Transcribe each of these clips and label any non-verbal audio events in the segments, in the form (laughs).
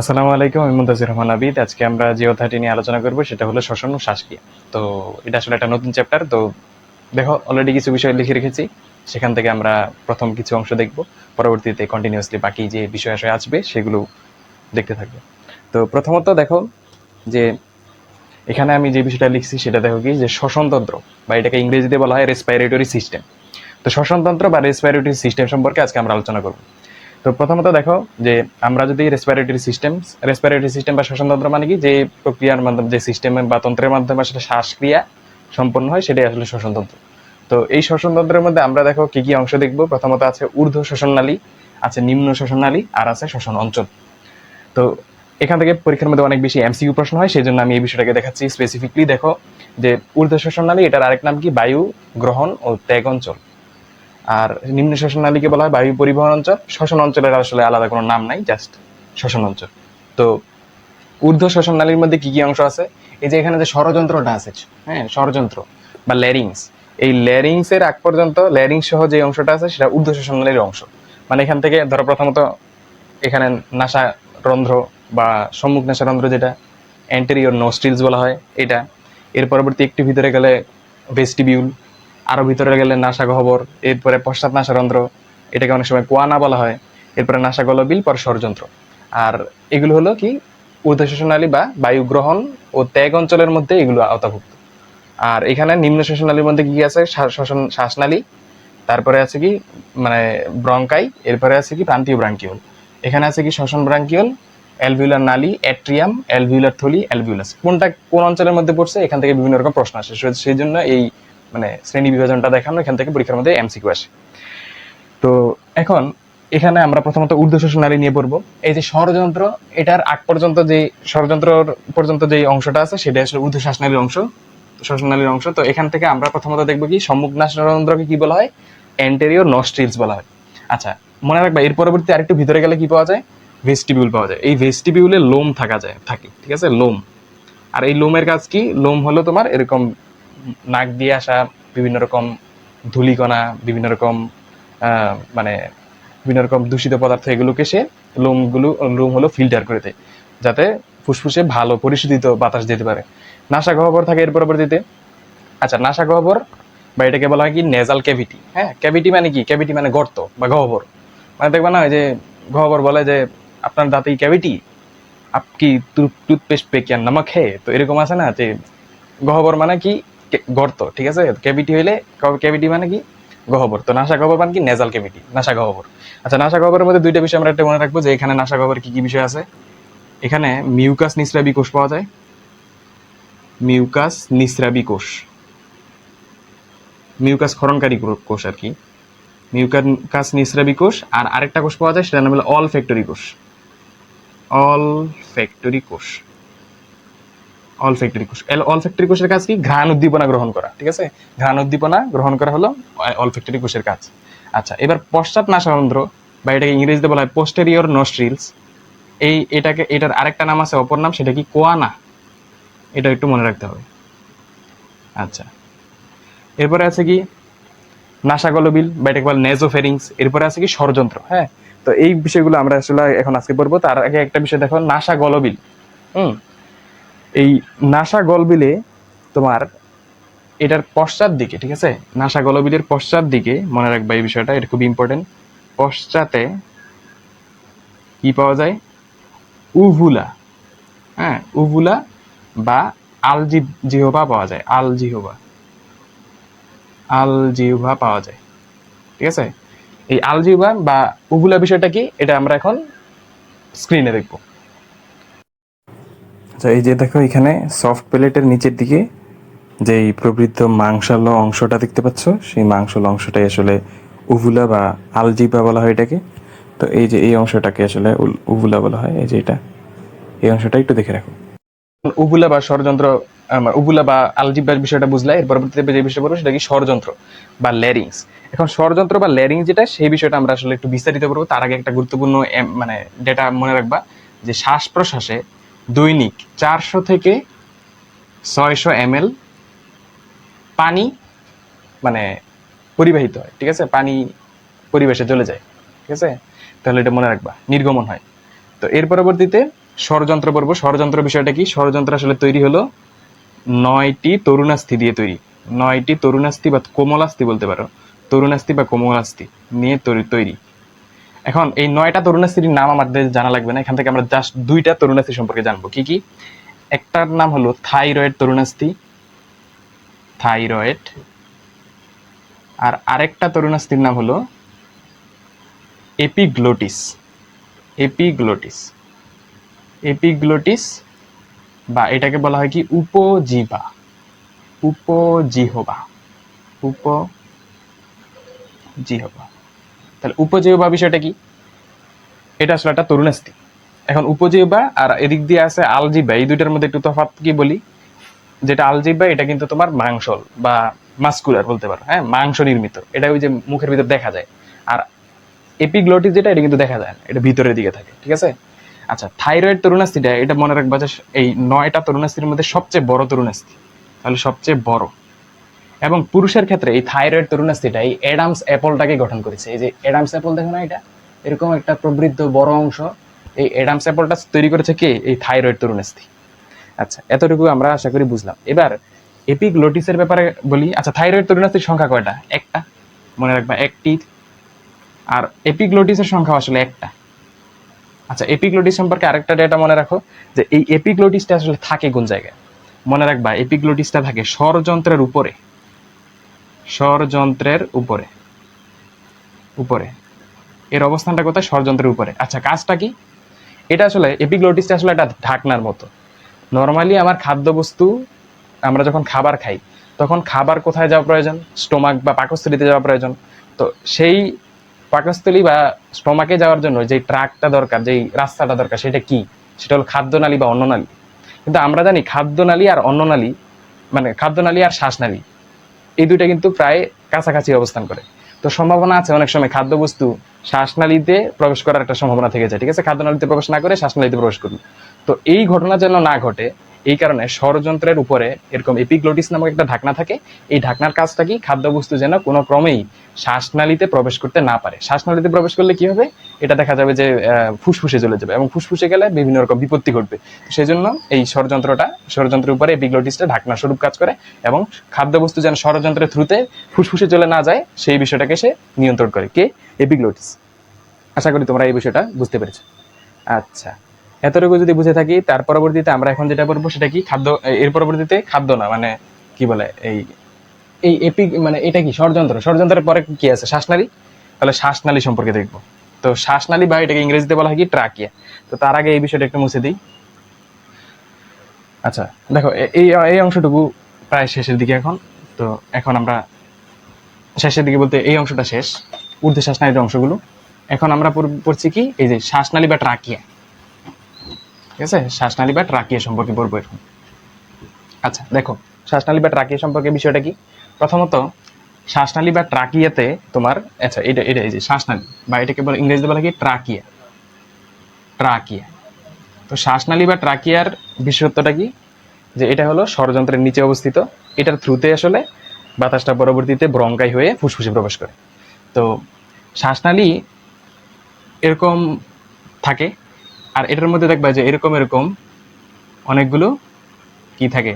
আসসালামু আলাইকুম, আমি মুন্তাজির রহমান আবিদ। আজকে আমরা যে অধ্যায়টি নিয়ে আলোচনা করব সেটা হলো শ্বসন ও শ্বাসক্রিয়া তো এটা আসলে একটা নতুন চ্যাপ্টার তো দেখো অলরেডি কিছু বিষয় লিখে রেখেছি। সেখান থেকে আমরা প্রথম কিছু অংশ দেখব। পরবর্তীতে কন্টিনিউয়াসলি বাকি যে বিষয় আশয় আসবে, সেগুলো দেখতে থাকবে। তো প্রথমত দেখো যে এখানে আমি যে বিষয়টা লিখছি, সেটা দেখো কি? যে শ্বসনতন্ত্র বা এটাকে ইংরেজিতে বলা হয় রেসপাইরেটরি সিস্টেম তো শ্বসনতন্ত্র বা রেসপাইরেটরি সিস্টেম সম্পর্কে আজকে আমরা আলোচনা করব। তো প্রথমত দেখো যে আমরা যদি রেসপিরেটরি সিস্টেম রেসপিরেটরি সিস্টেম বা শ্বসনতন্ত্র মানে কি? যে প্রক্রিয়ার মাধ্যমে, যে সিস্টেমের বা তন্ত্রের মাধ্যমে আসলে শ্বাসক্রিয়া সম্পন্ন হয়, সেটাই আসলে শ্বসনতন্ত্র। তো এই শ্বসনতন্ত্রের মধ্যে আমরা দেখো কি কি অংশ দেখব? প্রথমত আছে ঊর্ধ্ব শ্বসন নালী, আছে নিম্ন শ্বসন নালী, আর আছে শ্বসন অঞ্চল। তো এখান থেকে পরীক্ষার মধ্যে অনেক বেশি এমসিকিউ প্রশ্ন হয়, সেই জন্য আমি এই বিষয়টাকে দেখাচ্ছি স্পেসিফিকলি দেখো যে ঊর্ধ্ব শ্বসন নালী, এটার আরেক নাম কি? বায়ু, গ্রহণ ও ত্যাগ অঞ্চল। আর নিম্ন শ্বসন নালীকে বলা হয় বায়ু পরিবহন অঞ্চল। শ্বসন অঞ্চলের আসলে আলাদা কোনো নাম নাই জাস্ট শ্বসন অঞ্চল। তো ঊর্ধ্ব শ্বসন নালীর মধ্যে কি কি অংশ আছে? এই যে এখানে যে ষড়যন্ত্রটা আছে হ্যাঁ ষড়যন্ত্র বা ল্যারিংস। এই ল্যারিংস এর আগ পর্যন্ত ল্যারিংস সহ যে অংশটা আছে, সেটা ঊর্ধ্ব শ্বসন নালীর অংশ। মানে এখান থেকে ধরো প্রথমত এখানে নাসা রন্ধ্র বা সম্মুখ নাসা রন্ধ্র যেটা অ্যান্টেরিয়র নোস্ট্রিলস বলা হয় এটা। এর পরবর্তী একটু ভিতরে গেলে ভেস্টিবিউল আরও ভিতরে গেলে নাসা গহ্বর, এরপরে পশ্চাৎ নাসারন্ধ্র এটাকে অনেক সময় কোয়ানা বলা হয়, এরপরে নাসা গলবিল পর ষড়যন্ত্র। আর এগুলো হলো কি ঊর্ধ্বশ্বসনালী বা বায়ু গ্রহণ ও ত্যাগ অঞ্চলের মধ্যে এগুলো আওতাভুক্ত। আর এখানে নিম্ন শ্বসনালীর মধ্যে কি আছে? শ্বাস- শ্বসন শ্বাসনালী, তারপরে আছে কি মানে ব্রঙ্কাই, এরপরে আছে কি, প্রান্তীয় ব্রাঙ্কিউল এখানে আছে কি শ্বসন ব্রাঙ্কিউল অ্যালভিউলার নালী, অ্যাট্রিয়াম, অ্যালভিউলার থলি, অ্যালভিউলাস। কোনটা কোন অঞ্চলের মধ্যে পড়ছে? এখান থেকে বিভিন্ন রকম প্রশ্ন আসে। সেই জন্য এই মানে শ্রেণি বিভাজনটা দেখানো এখান থেকে পরীক্ষার মধ্যে এমসিকিউ আসে। তো এখন এখানে আমরা প্রথমত ঊর্ধ্ব শ্বসন নালী নিয়ে পড়ব। এই যে ষড়যন্ত্র, এটার আগ পর্যন্ত যে ষড়যন্ত্র পর্যন্ত যে অংশটা আছে সেটা আসলে ঊর্ধ্ব শ্বাসনালীর অংশ শ্বাসনালীর অংশ। তো এখান থেকে আমরা প্রথমত দেখব কি, সম্মুখ নাসরন্ধ্রকে কি বলা হয়? অ্যান্টেরিয়র নস্ট্রিলস বলা হয়। আচ্ছা মনে রাখবা, এর পরবর্তী আরেকটু ভিতরে গেলে কি পাওয়া যায়? ভেস্টিবিউল পাওয়া যায়। এই ভেস্টিবিউলে লোম থাকা যায়, থাকে, ঠিক আছে? লোম। আর এই লোমের কাজ কি? লোম হলো তোমার এরকম নাক দিয়ে আসা বিভিন্ন রকম ধূলিকণা, বিভিন্ন রকম মানে বিভিন্ন রকম দূষিত পদার্থ, এগুলোকে সে লোমগুলো, লোম হলো ফিল্টার করে দেয়। যাতে ফুসফুসে ভালো পরিশোধিত বাতাস যেতে পারে। নাসা গহ্বর থাকে এর পরবর্তীতে। আচ্ছা নাসা গহ্বর বা এটাকে বলা হয় কি? নেজাল ক্যাভিটি হ্যাঁ ক্যাভিটি মানে কি? ক্যাভিটি মানে গর্ত বা গহ্বর। মানে দেখবা না যে গহ্বর বলে যে, আপনার দাঁতে ক্যাভিটি আপকি টুথপেস্ট পে কিয়া নামক হে? তো এরকম আছে না যে, গহ্বর মানে কি কে- গর্ত, ঠিক আছে? ক্যাভিটি হইলে ক্যাভিটি মানে কি? গহ্বর। তো নাসা গহ্বর মানে কি? নেজাল ক্যাভিটি নাসা গহ্বর। আচ্ছা নাসা গহ্বরের মধ্যে দুইটা বিষয় আমরা একটা মনে রাখব যে এখানে নাসা গহ্বর কি কি বিষয় আছে? এখানে মিউকাস নিঃস্রাবী কোষ পাওয়া যায়। মিউকাস নিঃস্রাবী কোষ। মিউকাস ক্ষরণকারী কো- কোষ আর কি। মিউকাস নিঃস্রাবী কোষ আর আরেকটা কোষ পাওয়া যায় সেটার নাম হলো অল ফ্যাক্টরি কোষ। অল ফ্যাক্টরি কোষ। অল কোষ অল ফ্যাক্টরি কোষের কাজ কি? ঘ্রাণ উদ্দীপনা গ্রহণ করা, ঠিক আছে? ঘ্রাণ উদ্দীপনা গ্রহণ করা হলো অল ফ্যাক্টরি কোষের কাজ। আচ্ছা এবার পশ্চাৎ নাসারন্ধ্র, বা এটাকে ইংরেজিতে বলা হয় পোস্টেরিয়র নস্ট্রিলস এই এটাকে, এটার আরেকটা নাম আছে, অপর নাম সেটা কি? কোয়ানা। এটা একটু মনে রাখতে হবে। আচ্ছা এরপরে আছে কি? নাসাগলবিল, বা এটাকে বলে নেজোফেরিংস এরপরে আছে কি? ষড়যন্ত্র হ্যাঁ? তো এই বিষয়গুলো আমরা আসলে এখন আজকে পড়ব। তার আগে একটা বিষয় দেখো নাসা গলবিল হুম? এই নাসা গলবিলে তোমার এটার পশ্চাৎ দিকে, ঠিক আছে? নাসা গলবিলের পশ্চাৎ দিকে, মনে রাখবা এই বিষয়টা, এটা খুব ইম্পর্টেন্ট পশ্চাতে কি পাওয়া যায়? উভুলা হ্যাঁ? উভুলা বা আলজি জিহবা পাওয়া যায়, আল জিহবা। আল জিহবা পাওয়া যায়, ঠিক আছে? এই আল জিহবা বা উভুলা বিষয়টা কি? এটা আমরা এখন স্ক্রিনে দেখব। আচ্ছা এই যে দেখো এখানে সফট প্লেটের নিচের দিকে যে প্রবৃদ্ধ মাংসালো অংশটা দেখতে পাচ্ছ, সেই মাংসালো অংশটাই আসলে উভুলা বা আলজিবা বলা হয় এটাকে। তো এই যে এই অংশটাকে আসলে উভুলা বলা হয়, এই যে এটা। এই অংশটা একটু দেখে রাখো। উবুলা বা ষড়যন্ত্র, আমার উবুলা বা আলজিবার বিষয়টা বুঝলা, এর পরবর্তীতে যে বিষয় বলব সেটা কি ষড়যন্ত্র বা ল্যারিংস এখন ষড়যন্ত্র বা ল্যারিংস যেটা, সেই বিষয়টা আমরা আসলে একটু বিস্তারিত করব তার আগে একটা গুরুত্বপূর্ণ মানে ডেটা মনে রাখবা যে শ্বাস প্রশ্বাসে দৈনিক চারশো থেকে ছয়শো এম পানি মানে পরিবাহিত হয়, ঠিক আছে? পানি পরিবেশে চলে যায়, ঠিক আছে? তাহলে এটা মনে রাখবা, নির্গমন হয়। তো এর পরবর্তীতে ষড়যন্ত্র পড়ব ষড়যন্ত্র বিষয়টা কি? ষড়যন্ত্র আসলে তৈরি হলো নয়টি তরুণাস্থি দিয়ে তৈরি। নয়টি তরুণাস্থি বা কোমলাস্থি বলতে পারো। তরুণাস্থি বা কোমলাস্থি নিয়ে তৈরি তৈরি। এখন এই নয়টা তরুণাস্থির নাম আমাদের জানা লাগবে না। এখান থেকে আমরা জাস্ট দুইটা তরুণাস্থি সম্পর্কে জানব। কি কি? একটার নাম হলো থাইরয়েড তরুণাস্থি থাইরয়েড। আর আরেকটা তরুণাস্থির নাম হলো এপিগ্লোটিস। এপিগ্লোটিস। এপিগ্লোটিস বা এটাকে বলা হয় কি? উপজিবা। উপজিহবা। উপজিহবা। তাহলে উপজিহবা বিষয়টা কি? এটা আসলে একটা তরুণাস্থি এখন উপজিহবা আর এদিক দিয়ে আছে আলজিবা এই দুইটার মধ্যে একটু তফাৎ কি বলি? যেটা আলজিবা এটা কিন্তু তোমার মাংসল বা মাস্কুলার বলতে পারো হ্যাঁ? মাংস নির্মিত। এটা ওই যে মুখের ভিতর দেখা যায়। আর এপিগ্লোটিস যেটা, এটা কিন্তু দেখা যায় না। এটা ভিতরের দিকে থাকে, ঠিক আছে? আচ্ছা থাইরয়েড তরুণাস্থিটা এটা মনে রাখবা যে এই নয়টা তরুণাস্থির মধ্যে সবচেয়ে বড় তরুণাস্থি তাহলে সবচেয়ে বড়। এবং পুরুষের ক্ষেত্রে এই থাইরয়েড তরুণাস্থিটা এই অ্যাডামস অ্যাপলটাকে গঠন করেছে। এই যে অ্যাডামস অ্যাপল দেখো না এটা? এরকম একটা প্রবৃদ্ধ বড় অংশ। এই অ্যাডামস অ্যাপলটা তৈরি করেছে কে? এই থাইরয়েড তরুণাস্থি। আচ্ছা এতটুকু আমরা আশা করি বুঝলাম। এবার এপিগ্লোটিসের ব্যাপারে বলি। আচ্ছা থাইরয়েড তরুণাস্থির সংখ্যা কয়টা? একটা। মনে রাখবা, একটি। আর এপিগ্লোটিসের সংখ্যা আসলে একটা। আচ্ছা এপিগ্লোটিস সম্পর্কে আরেকটা ডেটা মনে রাখো, যে এই এপিগ্লোটিসটা আসলে থাকে কোন জায়গায়? মনে রাখবা এপিগ্লোটিসটা থাকে স্বরযন্ত্রের উপরে। স্বরযন্ত্রের উপরে। উপরে। এর অবস্থানটা কোথায়? স্বরযন্ত্রের উপরে। আচ্ছা কাজটা কি? এটা আসলে এপিগ্লোটিসটা আসলে একটা ঢাকনার মতো। নর্মালি আমার খাদ্যবস্তু, আমরা যখন খাবার খাই, তখন খাবার কোথায় যাওয়া প্রয়োজন? স্টোমাক বা পাকস্থলিতে যাওয়া প্রয়োজন। তো সেই পাকস্থলী বা স্টোমাকে যাওয়ার জন্য যে ট্রাকটা দরকার, যেই রাস্তাটা দরকার, সেটা কি? সেটা হলো খাদ্যনালী বা অন্ননালী। কিন্তু আমরা জানি খাদ্যনালী আর অন্ননালী মানে খাদ্যনালী আর শ্বাসনালী এই দুইটা কিন্তু প্রায় কাছাকাছি অবস্থান করে। তো সম্ভাবনা আছে অনেক সময় খাদ্যবস্তু শ্বাসনালীতে প্রবেশ করার একটা সম্ভাবনা থেকে যায়, ঠিক আছে? খাদ্যনালীতে প্রবেশ না করে শ্বাসনালীতে প্রবেশ করুন তো এই ঘটনা যেন না ঘটে এই কারণে ষড়যন্ত্রের উপরে এরকম এপিগ্লোটিস নামক একটা ঢাকনা থাকে, এই ঢাকনার কাজটা কি? খাদ্যবস্তু যেন কোনো ক্রমেই শ্বাসনালীতে প্রবেশ করতে না পারে। শ্বাসনালীতে প্রবেশ করলে কি হবে? এটা দেখা যাবে যে ফুসফুসে চলে যাবে এবং ফুসফুসে গেলে বিভিন্ন রকম বিপত্তি ঘটবে। সেই জন্য এই ষড়যন্ত্রটা, ষড়যন্ত্রের উপরে এপিগ্লোটিসটা ঢাকনা স্বরূপ কাজ করে এবং খাদ্যবস্তু যেন ষড়যন্ত্রের থ্রুতে ফুসফুসে চলে না যায়, সেই বিষয়টাকে সে নিয়ন্ত্রণ করে। কে? এপিগ্লোটিস। আশা করি তোমরা এই বিষয়টা বুঝতে পেরেছ। আচ্ছা। এতটুকু যদি বুঝে থাকি, তার পরবর্তীতে আমরা এখন যেটা করব সেটা কি? খাদ্য এর পরবর্তীতে খাদ্য না মানে কি বলে, এই এই এপি মানে এটা কি? ষড়যন্ত্র। ষড়যন্ত্রের পরে কি আছে? শ্বাসনালী? তাহলে শ্বাসনালী সম্পর্কে দেখব। তো শ্বাসনালী বা এটাকে ইংরেজিতে বলা হয় কি? ট্রাকিয়া। তো তার আগে এই বিষয়টা একটু মুছে দিই। আচ্ছা দেখো এই এই অংশটুকু প্রায় শেষের দিকে এখন। তো এখন আমরা শেষের দিকে বলতে এই অংশটা শেষ ঊর্ধ্ব শ্বাসনালীর অংশগুলো। এখন আমরা পড়ছি কি? এই যে শ্বাসনালী বা ট্রাকিয়া। ঠিক আছে? শ্বাসনালী বা ট্রাকিয়া সম্পর্কে পড়ব এখন। আচ্ছা দেখো, শ্বাসনালী বা ট্রাকিয়া সম্পর্কে বিষয়টা কি? প্রথমত, শ্বাসনালী বা ট্রাকিয়াতে তোমার আচ্ছা এটা এটা, এই যে শ্বাসনালী, বা এটাকে বলে ইংরেজিতে বলা কি? ট্রাকিয়া। ট্রাকিয়া। তো শ্বাসনালী বা ট্রাকিয়ার বিশেষত্বটা কি? যে এটা হলো ষড়যন্ত্রের নিচে অবস্থিত, এটার থ্রুতে আসলে বাতাসটা পরবর্তীতে ব্রঙ্কাই হয়ে ফুসফুসে প্রবেশ করে। তো শ্বাসনালী এরকম থাকে আর এটার মধ্যে দেখবা যে এরকম এরকম অনেকগুলো কি থাকে?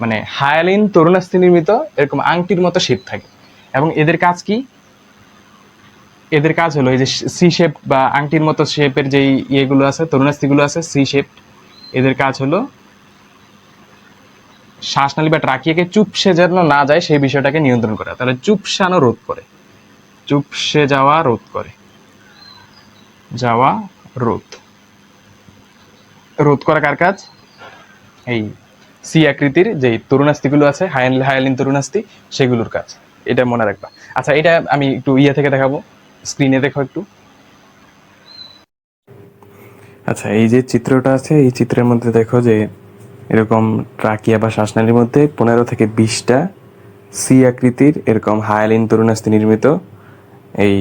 মানে হায়ালিন তরুণাস্থি নির্মিত এরকম আংটির মতো শেপ থাকে। এবং এদের কাজ কি? এদের কাজ হলো এই যে সি শেপ বা আংটির মতো শেপের যেই ইয়েগুলো আছে, তরুণাস্থিগুলো আছে সি শেপ এদের কাজ হলো শ্বাসনালী বা ট্রাকিয়াকে চুপসে যেন না যায় সেই বিষয়টাকে নিয়ন্ত্রণ করা। তাহলে চুপসানো রোধ করে। চুপসে যাওয়া রোধ করে। যাওয়া রোধ। রোধ করা কার কাজ? এই সি আকৃতির যে তরুণাস্থিগুলো আছে, হায়ান, হায়ালিন তরুণাস্থি, সেগুলোর কাজ। এটা মনে রাখবা। আচ্ছা এটা আমি একটু ইয়ে থেকে দেখাবো। স্ক্রিনে দেখো একটু। আচ্ছা এই যে চিত্রটা আছে, এই চিত্রের মধ্যে দেখো যে এরকম ট্রাকিয়া বা শ্বাসনালীর মধ্যে পনেরো থেকে বিশটা সি আকৃতির এরকম হায়ালিন তরুণাস্থি নির্মিত। এই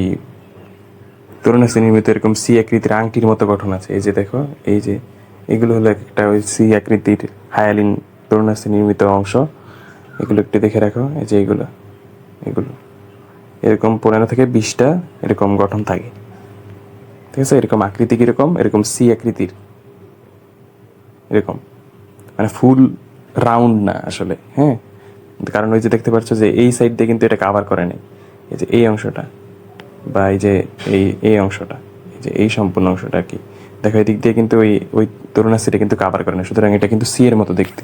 তরুণাস্থি নির্মিত এরকম সি আকৃতির আংটির মতো গঠন আছে। এই যে দেখো, এই যে এগুলো হলো একটা ওই সি আকৃতির হায়ালিন তরুণাস্থি নির্মিত অংশ। এগুলো একটু দেখে রাখো, এই যে এগুলো এগুলো। এরকম পনেরো থেকে বিশটা এরকম গঠন থাকে। ঠিক আছে? এরকম আকৃতি কীরকম? এরকম সি আকৃতির। এরকম। মানে ফুল রাউন্ড না আসলে হ্যাঁ? কারণ ওই যে দেখতে পাচ্ছ যে এই সাইড দিয়ে কিন্তু এটা কাভার করে নেই। এই যে এই অংশটা বা এই যে এই এই অংশটা, এই যে এই সম্পূর্ণ অংশটা আর কি। দেখো এই দিক দিয়ে কিন্তু ওই ওই তরুণাস্থিটা কিন্তু কাভার করে না সুতরাং এটা কিন্তু সি এর মতো দেখতে।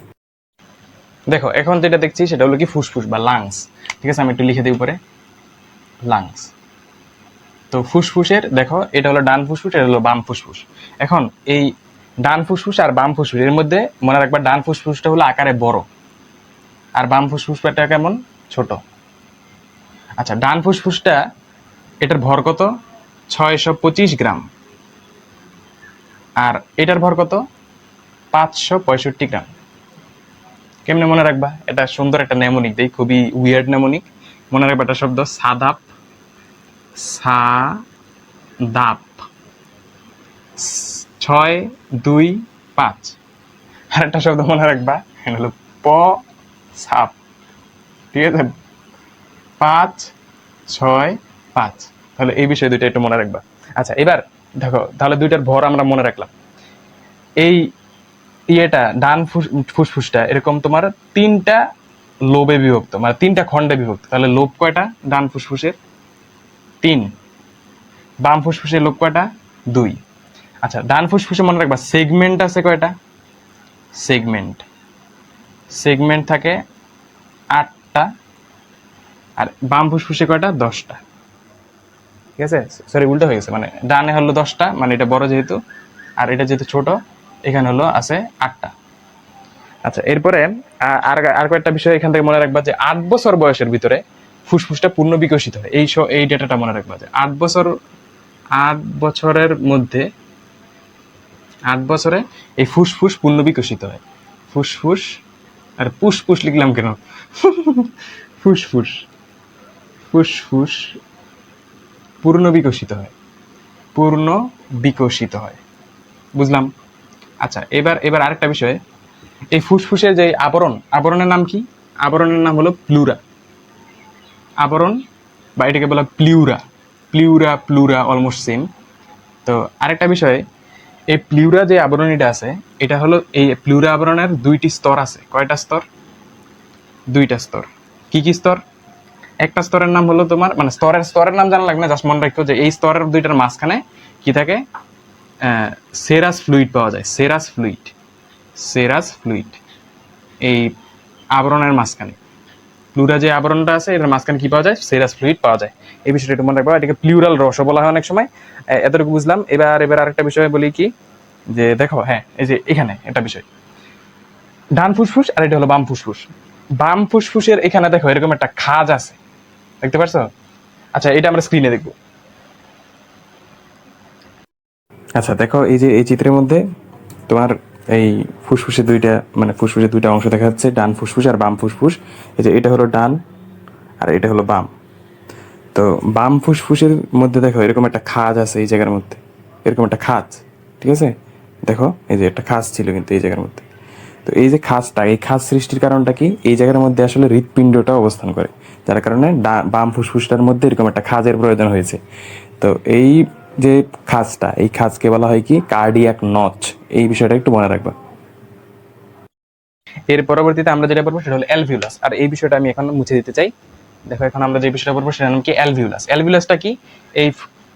দেখো, এখন যেটা দেখছি সেটা হলো কি ফুসফুস বা লাংস ঠিক আছে, আমি একটু লিখে দিই উপরে। লাংস তো ফুসফুসের, দেখো, এটা হলো ডান ফুসফুস, এটা হলো বাম ফুসফুস। এখন এই ডান ফুসফুস আর বাম ফুসফুস, এর মধ্যে মনে রাখবা ডান ফুসফুসটা হলো আকারে বড়। আর বাম ফুসফুসটা কেমন? ছোট। আচ্ছা ডান ফুসফুসটা, এটার ভর কত? ছয়শো পঁচিশ গ্রাম। আর এটার ভর কত? পাঁচশো পঁয়ষট্টি গ্রাম। কেমনে মনে রাখবা? এটা সুন্দর একটা নেমোনিক দেই খুবই উইয়ার্ড নেমোনিক মনে রাখবা একটা শব্দ সাদাপ সা দাপ ছয়, দুই, পাঁচ। আর একটা শব্দ মনে রাখবা, এটা হলো প, সাপ। ঠিক আছে? পাঁচ, ছয়, পাঁচ। তাহলে এই বিষয়ে দুইটা একটু মনে রাখবা। আচ্ছা এবার দেখো, তাহলে দুইটার ভর আমরা মনে রাখলাম। এই ইয়েটা, ডান ফুস- ফুসফুসটা, এরকম তোমার তিনটা লোবে বিভক্ত মানে তিনটা খণ্ডে বিভক্ত। তাহলে লোভ কয়টা? ডান ফুসফুসের তিন। বাম ফুসফুসের লোভ কয়টা? দুই। আচ্ছা ডান ফুসফুসে মনে রাখবা, সেগমেন্ট আছে কয়টা? সেগমেন্ট। সেগমেন্ট থাকে আটটা, আর বাম ফুসফুসে কয়টা? দশটা। ঠিক আছে? সরি উল্টো হয়ে গেছে। মানে ডানে হলো দশটা মানে এটা বড় যেহেতু, আর এটা যেহেতু ছোট, এখানে হলো আছে আটটা। আচ্ছা এরপরে আর আর কয়েকটা বিষয় এখান থেকে মনে রাখবা যে আট বছর বয়সের ভিতরে ফুসফুসটা পূর্ণ বিকশিত হয়। এই এই ডেটাটা মনে রাখবা যে আট বছর, আট বছরের মধ্যে, আট বছরে এই ফুসফুস পূর্ণ বিকশিত হয়। ফুসফুস, আর পুসপুস লিখলাম কেন? (laughs) ফুসফুস ফুসফুস পূর্ণ বিকশিত হয়। পূর্ণ বিকশিত হয়। বুঝলাম? আচ্ছা এবার এবার আরেকটা বিষয়। এই ফুসফুসের যে আবরণ, আবরণের নাম কি? আবরণের নাম হলো প্লুরা আবরণ, বা এটাকে বলা pleura. Pleura, pleura almost same তো আরেকটা বিষয়, এই প্লিউরা যে আবরণীটা আছে, এটা হলো এই প্লিউরা আবরণের দুইটি স্তর আছে। কয়টা স্তর? দুইটা স্তর। কি কি স্তর? একটা স্তরের নাম হলো তোমার মানে স্তরের স্তরের নাম জানা লাগবে না জাস্ট মনে রাখো যে এই স্তরের দুইটার মাঝখানে কি থাকে? সেরাস ফ্লুইড পাওয়া যায় সেরাস ফ্লুইড সেরাস ফ্লুইড এই আবরণের মাঝখানে। প্লুরা যে আবরণটা আছে, এটার মাঝখানে কি পাওয়া যায়? সেরাস ফ্লুইড পাওয়া যায়। এই বিষয়টা একটু মনে রাখব, এটাকে প্লিউরাল রসও বলা হয় অনেক সময়। এতটুকু বুঝলাম। এবার এবার আরেকটা বিষয় বলি কি? যে দেখো হ্যাঁ এই যে এখানে একটা বিষয়। ডান ফুসফুস আর এটা হলো বাম ফুসফুস। বাম ফুসফুসের এখানে দেখো, এরকম একটা খাজ আছে। দেখতে পারছ? আচ্ছা এটা আমরা স্ক্রিনে দেখব। আচ্ছা দেখো, এই যে, এই চিত্রের মধ্যে তোমার এই ফুসফুসের দুইটা মানে ফুসফুসের দুইটা অংশ দেখা যাচ্ছে, ডান ফুসফুস আর বাম ফুসফুস। এই যে, এটা হলো ডান আর এটা হলো বাম। তো বাম ফুসফুসের মধ্যে দেখো, এরকম একটা খাজ আছে এই জায়গার মধ্যে। এরকম একটা খাজ, ঠিক আছে? দেখো, এই যে, একটা খাজ ছিল কিন্তু এই জায়গার মধ্যে। তো এই যে খাজটা, এই খাজ সৃষ্টির কারণটা কি? এই জায়গার মধ্যে আসলে হৃৎপিণ্ডটা অবস্থান করে। যার কারণে বাম ফুসফুসটার মধ্যে এরকম একটা খাজের প্রয়োজন হয়েছে। তো এই যে খাজটা, এই খাজকে বলা হয় কি? কার্ডিয়াক নচ এই বিষয়টা একটু মনে রাখবা। এর পরবর্তীতে আমরা যেটা পড়ব সেটা হলো অ্যালভিউলাস আর এই বিষয়টা আমি এখন মুছে দিতে চাই। দেখো, এখন আমরা যে বিষয়টা পড়ব সেটা নাম কি? অ্যালভিউলাস অ্যালভিউলাসটা কি? এই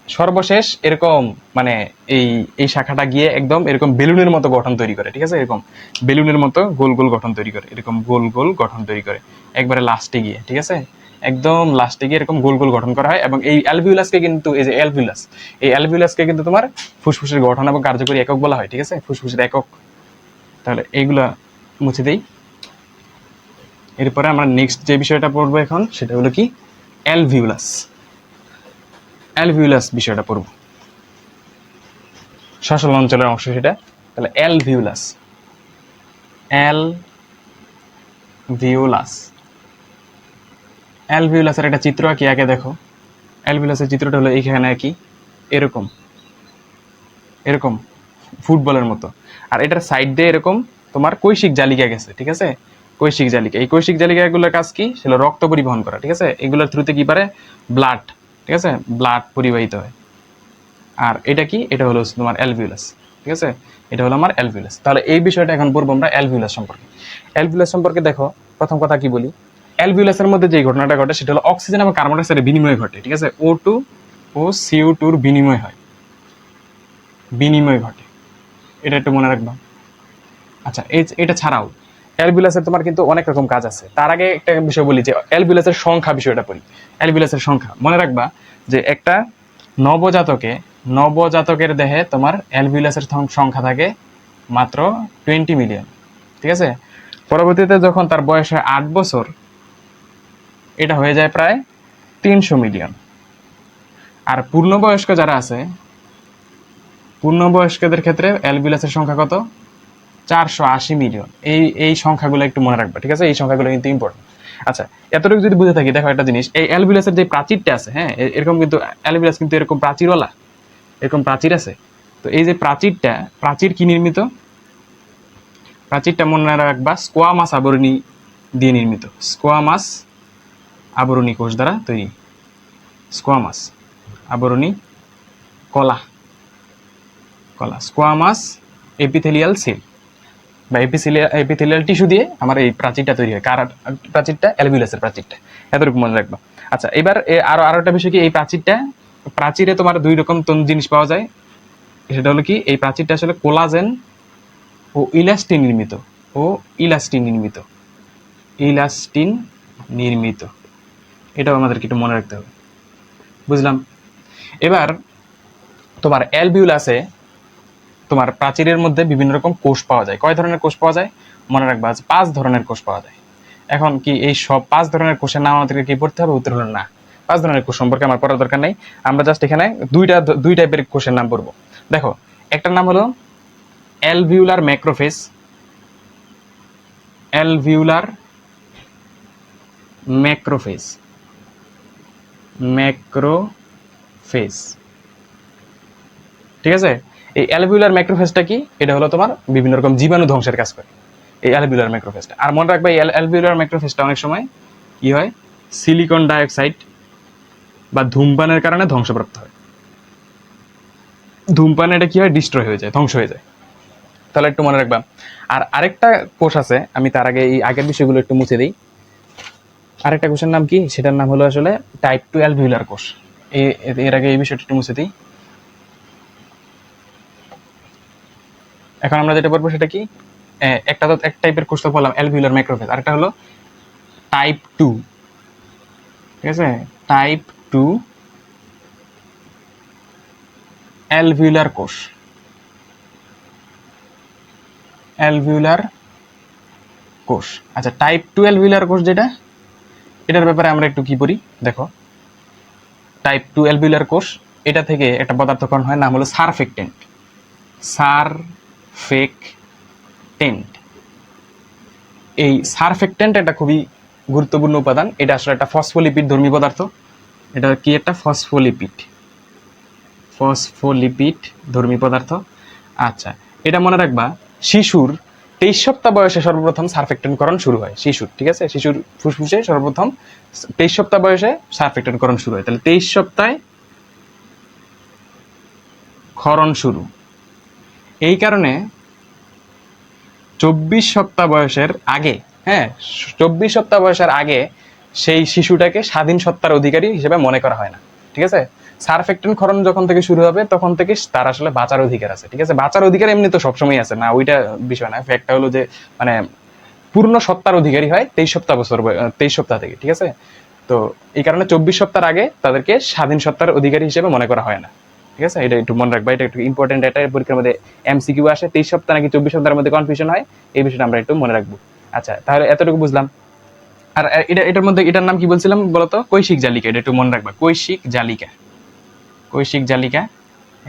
সর্বশেষ এরকম মানে এই এই শাখাটা গিয়ে একদম এরকম বেলুনের মতো গঠন তৈরি করে, ঠিক আছে? এরকম বেলুনের মতো গোল গোল গঠন তৈরি করে, এরকম গোল গোল গঠন তৈরি করে, একবারে লাস্টে গিয়ে, ঠিক আছে? একদম লাস্টে গিয়ে এরকম গোল গোল গঠন করা হয় এবং এই অ্যালভিউলাসকে কিন্তু, এই যে অ্যালভিউলাস, এই অ্যালভিউলাসকে কিন্তু তোমার ফুসফুসের গঠন এবং কার্যকরী একক বলা হয়, ঠিক আছে? ফুসফুসের একক। তাহলে এইগুলা মুছে দেই। এরপরে আমরা নেক্সট যে বিষয়টা পড়ব এখন, সেটা হলো কি? অ্যালভিউলাস। অ্যালভিউলাস বিষয়টা পড়ব। সশল অঞ্চলের অংশ সেটা। তাহলে অ্যালভিউলাস। অ্যাল ভিউলাস অ্যালভিউলাসের একটা চিত্র আঁকি, আগে দেখো। অ্যালভিউলাসের চিত্রটা হলো এইখানে কি এরকম। এরকম। ফুটবলের মতো। আর এটার সাইড দিয়ে এরকম তোমার কৈশিক জালিকা গেছে, ঠিক আছে? কৈশিক জালিকা। এই কৈশিক জালিকাগুলোর কাজ কি? সেটা রক্ত পরিবহন করা, ঠিক আছে? এগুলোর থ্রুতে কি পারে? ব্লাড ঠিক আছে? ব্লাড পরিবাহিত হয়। আর এটা কি? এটা হলো তোমার অ্যালভিউলাস ঠিক আছে? এটা হলো আমার অ্যালভিউলাস তাহলে এই বিষয়টা এখন পড়ব আমরা অ্যালভিউলাস সম্পর্কে। অ্যালভিউলাস সম্পর্কে দেখো, প্রথম কথা কি বলি? অ্যালভিউলাসের মধ্যে যে ঘটনাটা ঘটে, সেটা হলো অক্সিজেন এবং কার্বন ডাইঅক্সাইডের বিনিময় ঘটে, ঠিক আছে? ও টু ও সিও টুর বিনিময় হয়। বিনিময় ঘটে। এটা একটু মনে রাখবা। আচ্ছা এটা ছাড়াও অ্যালবিলাসের তোমার কিন্তু অনেক রকম কাজ আছে। তার আগে একটা বিষয় বলি যে অ্যালবিলাসের সংখ্যা বিষয়টা বলি। অ্যালবিলাসের সংখ্যা। মনে রাখবা যে একটা নবজাতকে নবজাতকের দেহে তোমার অ্যালবিলাসের সংখ্যা থাকে মাত্র টোয়েন্টি মিলিয়ন ঠিক আছে? পরবর্তীতে যখন তার বয়স হয় আট বছর, এটা হয়ে যায় প্রায় তিনশো মিলিয়ন আর পূর্ণবয়স্ক যারা আছে, পূর্ণবয়স্কদের ক্ষেত্রে অ্যালবিলাসের সংখ্যা কত? চারশো আশি মিলিয়ন। এই এই সংখ্যাগুলো একটু মনে রাখবে, ঠিক আছে? এই সংখ্যাগুলো কিন্তু ইম্পর্টেন্ট আচ্ছা এতটুকু যদি বুঝে থাকি, দেখো একটা জিনিস, এই অ্যালবিলাসের যে প্রাচীরটা আছে হ্যাঁ এরকম কিন্তু অ্যালবিলাস কিন্তু এরকম প্রাচীরওয়ালা, এরকম প্রাচীর আছে? তো এই যে প্রাচীরটা, প্রাচীর কি নির্মিত? প্রাচীরটা মনে রাখবা স্কোয়ামাস আবরণী দিয়ে নির্মিত। স্কোয়ামাস আবরণী কোষ দ্বারা তৈরি। স্কোয়ামাস আবরণী কলা। কলা স্কোয়ামাস এপিথেলিয়াল সেল বা এপিথেলিয়াল এপিথিলিয়াল টিস্যু দিয়ে আমার এই প্রাচীরটা তৈরি হয়। কার প্রাচীরটা? অ্যালভিউলাসের প্রাচীরটা। এতটুকু মনে রাখব। আচ্ছা এবার আরও আরও একটা বিষয় কি? এই প্রাচীরটা, প্রাচীরে তোমার দুই রকম জিনিস পাওয়া যায়। সেটা হলো কি? এই প্রাচীরটা আসলে কোলাজেন ও ইলাস্টিন নির্মিত। ও ইলাস্টিন নির্মিত। ইলাস্টিন নির্মিত। এটাও আমাদেরকে একটু মনে রাখতে হবে। বুঝলাম? এবার তোমার অ্যালবিউলাসে তোমার প্রাচীরের মধ্যে বিভিন্ন রকম কোষ পাওয়া যায়। কয় ধরনের কোষ পাওয়া যায়? মনে রাখবা পাঁচ ধরনের কোষ পাওয়া যায়। এখন কি এই সব পাঁচ ধরনের কোষের নাম আমাদেরকে কি পড়তে হবে? উত্তর হলো না। পাঁচ ধরনের কোষ সম্পর্কে আমার পড়ার দরকার নেই। আমরা জাস্ট এখানে দুইটা, দুই টাইপের কোষের নাম পড়ব। দেখো, একটার নাম হলো অ্যালভিউলার ম্যাক্রোফেস অ্যালভিউলার ম্যাক্রোফেস ম্যাক্রোফেস ঠিক আছে? এই অ্যালভিউলার ম্যাক্রোফেসটা কি? এটা হলো তোমার বিভিন্ন রকম জীবাণু ধ্বংসের কাজ করে। এই অ্যালভিউলার ম্যাক্রোফেসটা আর মনে রাখবে, এই অ্যালভিউলার ম্যাক্রোফেসটা অনেক সময় কি হয়? সিলিকন ডাইঅক্সাইড বা ধূমপানের কারণে ধ্বংসপ্রাপ্ত হয়। ধূমপানে এটা কি হয়? ডিস্ট্রয় হয়ে যায়, ধ্বংস হয়ে যায়। তাহলে একটু মনে রাখবা। আর আরেকটা কোষ আছে, আমি তার আগে এই আগের বিষয়গুলো একটু মুছে দিই। আরেকটা কোষের নাম কি? সেটার নাম হলো আসলে টাইপ টু অ্যালভিউলার কোষ। এর আগে এই বিষয়টা একটু মুছে দিই। এখন আমরা যেটা বলব সেটা কি? একটা তো এক টাইপের কোষ তো বললাম অ্যালভিউলার মাইক্রোফেজ আরেকটা হলো টাইপ টু ঠিক আছে? টাইপ টু অ্যালভিউলার কোষ। অ্যালভিউলার কোষ। আচ্ছা টাইপ টু অ্যালভিউলার কোষ যেটা, এটার ব্যাপারে আমরা একটু কি পড়ি? দেখো। টাইপ টু অ্যালভিউলার কোষ, এটা থেকে একটা পদার্থকরণ হয়, নাম হলো সারফেক্টেন্ট। সারফেক্টেন্ট এই সারফেক্টেন্ট একটা খুবই গুরুত্বপূর্ণ উপাদান। এটা আসলে একটা ফসফোলিপিড ধর্মী পদার্থ। এটা কি একটা? ফসফোলিপিড। ফসফোলিপিড ধর্মী পদার্থ। আচ্ছা এটা মনে রাখবা, শিশুর তেইশ সপ্তাহ বয়সে সর্বপ্রথম সারফেক্টেন্টকরণ শুরু হয়। শিশুর, ঠিক আছে? শিশুর ফুসফুসে সর্বপ্রথম তেইশ সপ্তাহ বয়সে সারফেক্টেন্টকরণ শুরু হয়। তাহলে তেইশ সপ্তাহে ক্ষরণ শুরু। এই কারণে চব্বিশ সপ্তাহ বয়সের আগে হ্যাঁ চব্বিশ সপ্তাহ বয়সের আগে সেই শিশুটাকে স্বাধীন সত্তার অধিকারী হিসেবে মনে করা হয় না, ঠিক আছে? সারফেক্টেন ক্ষরণ যখন থেকে শুরু হবে, তখন থেকে তার আসলে বাঁচার অধিকার আছে, ঠিক আছে? বাঁচার অধিকার এমনি তো সবসময় আছে, না, ওইটা বিষয় না। ফ্যাক্টটা হলো যে মানে পূর্ণ সত্তার অধিকারী হয় তেইশ সপ্তাহ বছর তেইশ সপ্তাহ থেকে, ঠিক আছে? তো এই কারণে চব্বিশ সপ্তাহ আগে তাদেরকে স্বাধীন সত্তার অধিকারী হিসেবে মনে করা হয় না। ঠিক আছে? এটা একটু মনে রাখবা, এটা একটু ইম্পর্টেন্ট এটা পরীক্ষার মধ্যে এমসিকিউ আসে, তেইশ সপ্তাহ নাকি চব্বিশ সপ্তাহের মধ্যে কনফিউশন হয়, এই বিষয়টা আমরা একটু মনে রাখব। আচ্ছা তাহলে এতটুকু বুঝলাম। আর এটা, এটার মধ্যে, এটার নাম কি বলছিলাম বলতো? কৈশিক জালিকা, এটা একটু মনে রাখবা। কৈশিক জালিকা। কৈশিক জালিকা,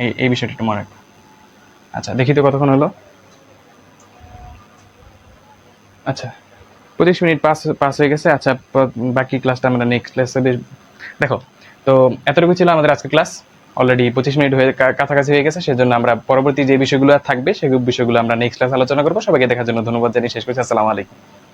এই এই বিষয়টা একটু মনে রাখবা। আচ্ছা দেখি তো কতক্ষণ হলো। আচ্ছা পঁচিশ মিনিট পাস পাস হয়ে গেছে। আচ্ছা বাকি ক্লাসটা আমরা নেক্সট ক্লাসে দেখো, তো এতটুকু ছিল আমাদের আজকে ক্লাস অলরেডি পঁচিশ মিনিট হয়ে কাছাকাছি হয়ে গেছে, সেজন্য আমরা পরবর্তী যে বিষয়গুলো থাকবে, সেই বিষয়গুলো আমরা নেক্সট ক্লাস আলোচনা করব। সবাইকে দেখার জন্য ধন্যবাদ জানিয়ে শেষ করছি। আসসালামু আলাইকুম।